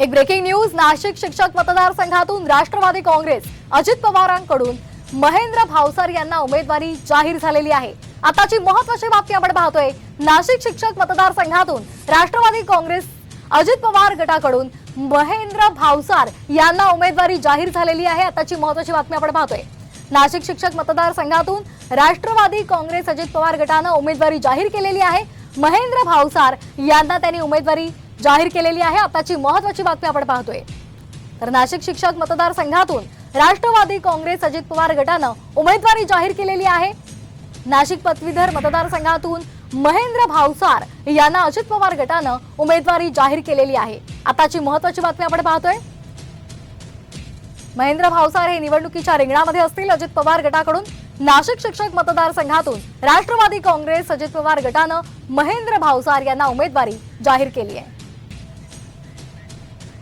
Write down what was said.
एक breaking news Nashik शिक्षक मतदारसंघातून राष्ट्रवादी काँग्रेस अजित पवारांकडून महेंद्र भावसार यांना उमेदवारी जाहीर झालेली आहे. आताची महत्वाची बातमी आपण पाहतोय. नाशिक शिक्षक मतदारसंघातून राष्ट्रवादी काँग्रेस अजित पवार गटाकडून महेंद्र भावसार यांना उमेदवारी जाहीर झालेली आहे. आताची महत्वाची बातमी आपण पाहतोय. नाशिक शिक्षक मतदारसंघातून राष्ट्रवादी काँग्रेस अजित पवार गटानं उमेदवारी जाहीर केलेली आहे. महेंद्र भावसार यांना त्यांनी उमेदवारी जाहीर केलेली आहे. आताची महत्वाची बातमी आपण पाहतोय. तर नाशिक शिक्षक मतदारसंघातून राष्ट्रवादी काँग्रेस अजित पवार गटानं उमेदवारी जाहीर केलेली आहे. नाशिक पदवीधर मतदारसंघातून महेंद्र भावसार यांना अजित पवार गटानं उमेदवारी जाहीर केलेली आहे. आताची महत्वाची बातमी आपण पाहतोय. महेंद्र भावसार हे निवडणुकीच्या रिंगणामध्ये असतील अजित पवार गटाकडून. नाशिक शिक्षक मतदारसंघातून राष्ट्रवादी काँग्रेस अजित पवार गटानं महेंद्र भावसार यांना उमेदवारी जाहीर केली आहे.